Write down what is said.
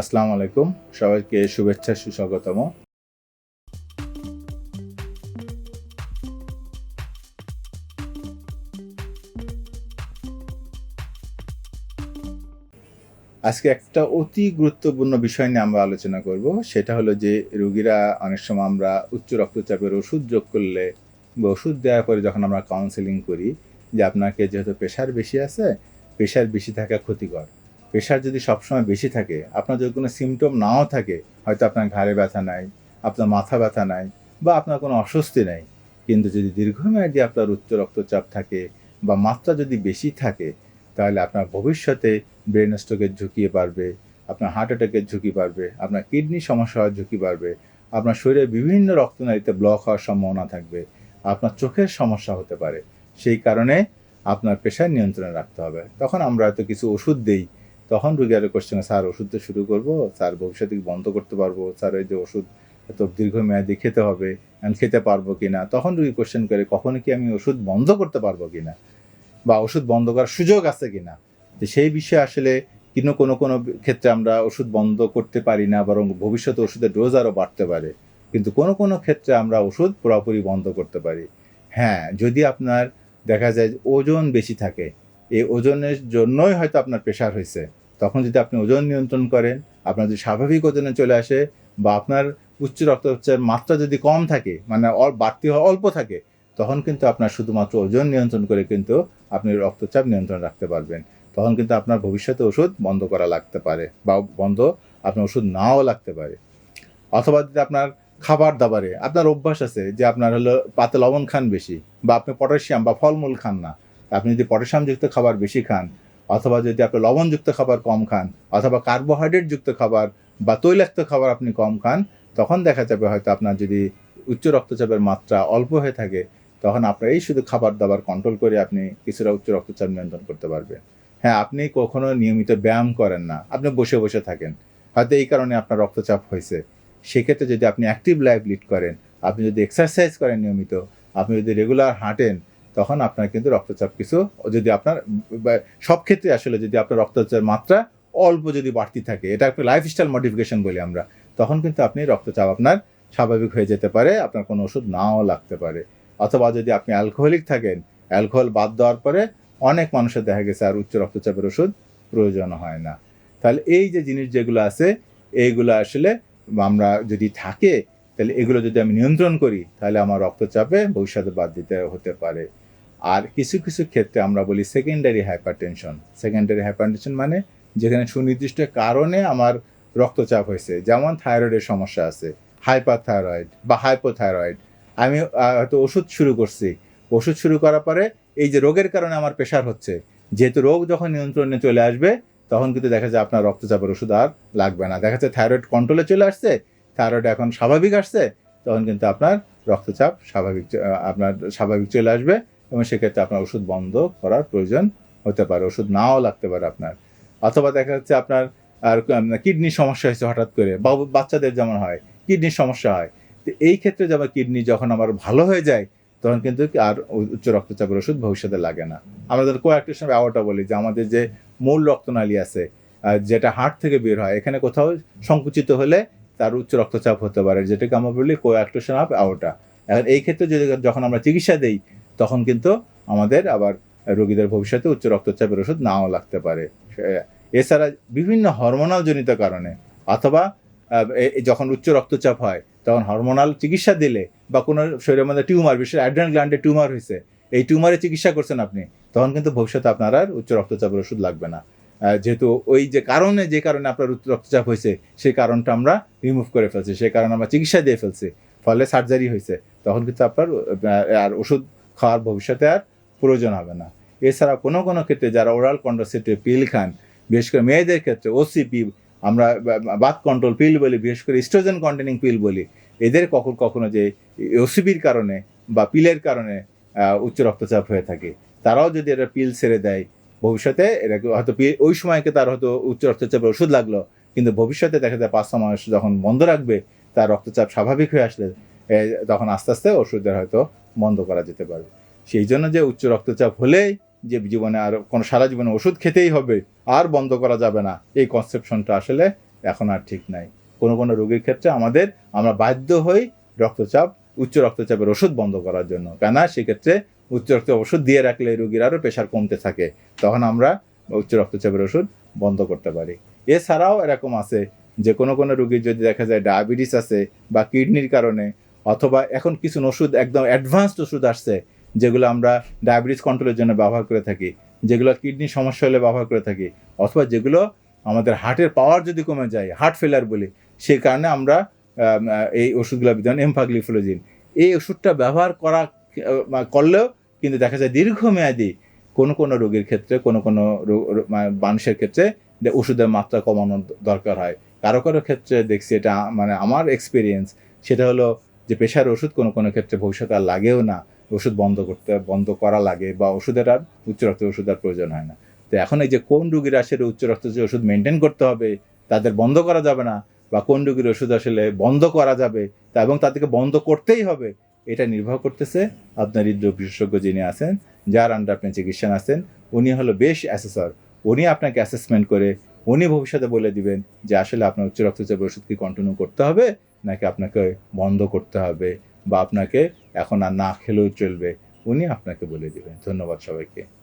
আসসালামু আলাইকুম। সবাইকে শুভেচ্ছা, সুস্বাগতম। আজকে একটা অতি গুরুত্বপূর্ণ বিষয় নিয়ে আমরা আলোচনা করব। সেটা হলো যে, রোগীরা অনেক সময় আমরা উচ্চ রক্তচাপের ওষুধ যোগ করলে বা ওষুধ দেওয়ার পরে যখন আমরা কাউন্সেলিং করি, যে আপনাকে যেহেতু প্রেশার বেশি আছে প্রেশার বেশি থাকা ক্ষতিকর। প্রেশার যদি সবসময় বেশি থাকে, আপনার যদি কোনো সিমটম নাও থাকে, হয়তো আপনার ঘাড়ে ব্যথা নাই, আপনার মাথা ব্যথা নাই বা আপনার কোনো অস্বস্তি নাই, কিন্তু যদি দীর্ঘমেয়াদী আপনার উচ্চ রক্তচাপ থাকে বা মাত্রা যদি বেশি থাকে, তাহলে আপনার ভবিষ্যতে ব্রেন স্ট্রোকের ঝুঁকি বাড়বে, আপনার হার্ট অ্যাটাকের ঝুঁকি বাড়বে, আপনার কিডনি সমস্যা হওয়ার ঝুঁকি বাড়বে, আপনার শরীরে বিভিন্ন রক্তনালীতে ব্লক হওয়ার সম্ভাবনা থাকবে, আপনার চোখের সমস্যা হতে পারে। সেই কারণে আপনার প্রেশার নিয়ন্ত্রণে রাখতে হবে। তখন আমরা হয়তো কিছু ওষুধ দেই তখন রুগী আরও কোশ্চেন স্যার ওষুধ তো শুরু করব, স্যার, ভবিষ্যতে বন্ধ করতে পারব? স্যার, এই যে ওষুধ এত দীর্ঘমেয়াদী খেতে হবে, আমি খেতে পারব কি না তখন রুগী কোশ্চেন করে, কখনো কি আমি ওষুধ বন্ধ করতে পারব কি না বা ওষুধ বন্ধ করার সুযোগ আছে কিনা? তো সেই বিষয়ে আসলে কিন্তু কোনো কোনো ক্ষেত্রে আমরা ওষুধ বন্ধ করতে পারি না, বরং ভবিষ্যতে ওষুধের ডোজ আরও বাড়তে পারে। কিন্তু কোনো কোনো ক্ষেত্রে আমরা ওষুধ পুরোপুরি বন্ধ করতে পারি। হ্যাঁ যদি আপনার দেখা যায় ওজন বেশি থাকে এই ওজনের জন্যই হয়তো আপনার প্রেশার হয়েছে তখন যদি আপনি ওজন নিয়ন্ত্রণ করেন, আপনার যদি স্বাভাবিক ওজনে চলে আসে বা আপনার উচ্চ রক্তচাপের মাত্রা যদি কম থাকে মানে বাড়তি হওয়া অল্প থাকে, তখন কিন্তু আপনার শুধুমাত্র ওজন নিয়ন্ত্রণ করে কিন্তু আপনি রক্তচাপ নিয়ন্ত্রণ রাখতে পারবেন। তখন কিন্তু আপনার ভবিষ্যতে ওষুধ বন্ধ করা লাগতে পারে বা বন্ধ আপনার ওষুধ নাও লাগতে পারে। অথবা যদি আপনার খাবার দাবারে আপনার অভ্যাস আছে যে আপনার হলো পাতে লবণ খান বেশি বা আপনি পটাশিয়াম বা ফলমূল খান না আপনি যদি পটাশিয়ামযুক্ত খাবার বেশি খান, অথবা যদি আপনি লবণযুক্ত খাবার কম খান, অথবা কার্বোহাইড্রেটযুক্ত খাবার বা তৈলাক্ত খাবার আপনি কম খান, তখন দেখা যাবে হয়তো আপনার যদি উচ্চ রক্তচাপের মাত্রা অল্প হয়ে থাকে, তখন আপনার এই শুধু খাবার দাবার কন্ট্রোল করে আপনি কিছুটা উচ্চ রক্তচাপ নিয়ন্ত্রণ করতে পারবেন। হ্যাঁ আপনি কখনো নিয়মিত ব্যায়াম করেন না, আপনি বসে বসে থাকেন। হয়তো এই কারণে আপনার রক্তচাপ হয়েছে। সেক্ষেত্রে যদি আপনি অ্যাক্টিভ লাইফ লিড করেন, আপনি যদি এক্সারসাইজ করেন নিয়মিত, আপনি যদি রেগুলার হাঁটেন তখন আপনার কিন্তু রক্তচাপ কিছু, যদি আপনার সব ক্ষেত্রে আসলে যদি আপনার রক্তচাপের মাত্রা অল্প যদি বাড়তি থাকে, এটা একটা লাইফস্টাইল মডিফিকেশন বলি আমরা, তখন কিন্তু আপনি রক্তচাপ আপনার স্বাভাবিক হয়ে যেতে পারে, আপনার কোনো ওষুধ নাও লাগতে পারে। অথবা যদি আপনি অ্যালকোহলিক থাকেন অ্যালকোহল বাদ দেওয়ার পরে অনেক মানুষের দেখা গেছে আর উচ্চ রক্তচাপের ওষুধ প্রয়োজন হয় না। তাহলে এই যে জিনিস যেগুলো আছে এইগুলো আসলে আমরা যদি থাকে, তাহলে এগুলো যদি আমি নিয়ন্ত্রণ করি, তাহলে আমার রক্তচাপে ভবিষ্যতে বাদ দিতে হতে পারে। আর কিছু কিছু ক্ষেত্রে আমরা বলি সেকেন্ডারি হাইপারটেনশন সেকেন্ডারি হাইপারটেনশন মানে যেখানে সুনির্দিষ্ট কারণে আমার রক্তচাপ হয়েছে, যেমন থাইরয়েডের সমস্যা আছে হাইপার থাইরয়েড বা হাইপোথাইরয়েড আমি হয়তো ওষুধ শুরু করছি, ওষুধ শুরু করার পরে এই যে রোগের কারণে আমার প্রেশার হচ্ছে, যেহেতু রোগ যখন নিয়ন্ত্রণে চলে আসবে, তখন কিন্তু দেখা যায় আপনার রক্তচাপের ওষুধ আর লাগবে না। দেখা যাচ্ছে থাইরয়েড কন্ট্রোলে চলে আসছে থাইরয়েড এখন স্বাভাবিক আসছে, তখন কিন্তু আপনার রক্তচাপ স্বাভাবিক আপনার স্বাভাবিক চলে আসবে। এবং সেক্ষেত্রে আপনার ওষুধ বন্ধ করার প্রয়োজন হতে পারে, ওষুধ নাও লাগতে পারে আপনার। অথবা দেখা যাচ্ছে আপনার আর কিডনির সমস্যা হয়েছে হঠাৎ করে, বা বাচ্চাদের যেমন হয়, কিডনির সমস্যা হয়, তো এই ক্ষেত্রে যেমন কিডনি যখন আমার ভালো হয়ে যায়, তখন কিন্তু আর উচ্চ রক্তচাপের ওষুধ ভবিষ্যতে লাগে না। আমাদের কোয়াক্টের সময় আওয়াটা বলি যে আমাদের যে মূল রক্তনালী আছে যেটা হার্ট থেকে বের হয়, এখানে কোথাও সংকুচিত হলে তার উচ্চ রক্তচাপ হতে পারে, যেটাকে আমরা বলি কোয়াক্টেশন অফ আওটা এখন এই ক্ষেত্রে যদি যখন আমরা চিকিৎসা দেই তখন কিন্তু আমাদের আবার রোগীদের ভবিষ্যতে উচ্চ রক্তচাপের ওষুধ নাও লাগতে পারে। এছাড়া বিভিন্ন হরমোনাল জনিত কারণে অথবা যখন উচ্চ রক্তচাপ হয়, তখন হরমোনাল চিকিৎসা দিলে বা কোনো শরীরের মধ্যে টিউমার বিশেষ অ্যাড্রেন গ্ল্যান্ডে টিউমার হয়েছে এই টিউমারের চিকিৎসা করছেন আপনি, তখন কিন্তু ভবিষ্যতে আপনার আর উচ্চ রক্তচাপের ওষুধ লাগবে না। যেহেতু ওই যে কারণে যে কারণে আপনার উচ্চ রক্তচাপ হয়েছে সেই কারণটা আমরা রিমুভ করে ফেলছি, সেই কারণে আমরা চিকিৎসা দিয়ে ফেলছি, ফলে সার্জারি হয়েছে তখন কিন্তু আপনার আর ওষুধ খাওয়ার ভবিষ্যতে আর প্রয়োজন হবে না। এছাড়া কোনো কোনো ক্ষেত্রে যারা ওরাল কন্ট্রাসেপ্টিভ পিল খান, বিশেষ করে মেয়েদের ক্ষেত্রে ওসিপি আমরা বাথ কন্ট্রোল পিল বলি, বিশেষ করে স্ট্রোজেন কন্টেনিং পিল বলি, এদের কখন, কখনো যে ওসিপির কারণে বা পিলের কারণে উচ্চ রক্তচাপ হয়ে থাকে। তারাও যদি এটা পিল ছেড়ে দেয়, ভবিষ্যতে এটাকে হয়তো ওই সময়কে তার হয়তো উচ্চ রক্তচাপের ওষুধ লাগল, কিন্তু ভবিষ্যতে দেখা যায় পাঁচ মাস যখন বন্ধ রাখবে, তার রক্তচাপ স্বাভাবিক হয়ে আসলে তখন আস্তে আস্তে ওষুধের হয়তো বন্ধ করা যেতে পারবে। সেই জন্য যে উচ্চ রক্তচাপ হলেই যে জীবনে আর কোনো সারা জীবনে ওষুধ খেতেই হবে, আর বন্ধ করা যাবে না। এই কনসেপশনটা আসলে এখন আর ঠিক নাই। কোনো কোনো রোগীর ক্ষেত্রে আমাদের, আমরা বাধ্য হই রক্তচাপ, উচ্চ রক্তচাপের ওষুধ বন্ধ করার জন্য। কেননা সেক্ষেত্রে উচ্চ রক্তচাপ ওষুধ দিয়ে রাখলে রোগীর আরও প্রেশার কমতে থাকে। তখন আমরা উচ্চ রক্তচাপের ওষুধ বন্ধ করতে পারি। এছাড়াও এরকম আছে যে কোনো কোনো রোগীর যদি দেখা যায় ডায়াবেটিস আছে বা কিডনির কারণে অথবা এখন কিছু ওষুধ, একদম অ্যাডভান্সড ওষুধ আসছে, যেগুলো আমরা ডায়াবেটিস কন্ট্রোলের জন্য ব্যবহার করে থাকি, যেগুলো কিডনির সমস্যা হলে ব্যবহার করে থাকি, অথবা যেগুলো আমাদের হার্টের পাওয়ার যদি কমে যায় হার্ট ফেলার বলি সেই কারণে আমরা এই ওষুধগুলো বিধান এমফাগ্লিফ্লোজিন এই ওষুধটা ব্যবহার করা করলেও কিন্তু দেখা যায় দীর্ঘমেয়াদী কোনো কোনো রোগীর ক্ষেত্রে, কোনো কোনো মানে মানুষের ক্ষেত্রে ওষুধের মাত্রা কমানোর দরকার হয়। কারও কারও ক্ষেত্রে দেখছি এটা মানে আমার এক্সপিরিয়েন্স সেটা হলো যে প্রেশার ওষুধ কোনো কোনো ক্ষেত্রে ভবিষ্যতে আর লাগেও না, ওষুধ বন্ধ করতে, বন্ধ করা লাগে বা ওষুধের আর উচ্চ রক্ত ওষুধ আর প্রয়োজন হয় না। তো এখন এই যে কোন রোগীর আসলে উচ্চ রক্তচাপ ওষুধ মেনটেন করতে হবে, তাদের বন্ধ করা যাবে না বা কোন রুগীর ওষুধ আসলে বন্ধ করা যাবে, তা এবং তাদেরকে বন্ধ করতেই হবে, এটা নির্ভর করতেছে আপনার হৃদরোগ বিশেষজ্ঞ যিনি আছেন, যার আন্ডার আপনি চিকিৎসা আছেন, উনি হলো বেশ অ্যাসেসর উনি আপনাকে অ্যাসেসমেন্ট করে, উনি ভবিষ্যতে বলে দিবেন যে আসলে আপনার উচ্চ রক্তচাপের ওষুধ কি কন্টিনিউ করতে হবে নাকি আপনাকে বন্ধ করতে হবে বা আপনাকে এখন আর না খেলেও চলবে, উনি আপনাকে বলে দেবেন। ধন্যবাদ সবাইকে।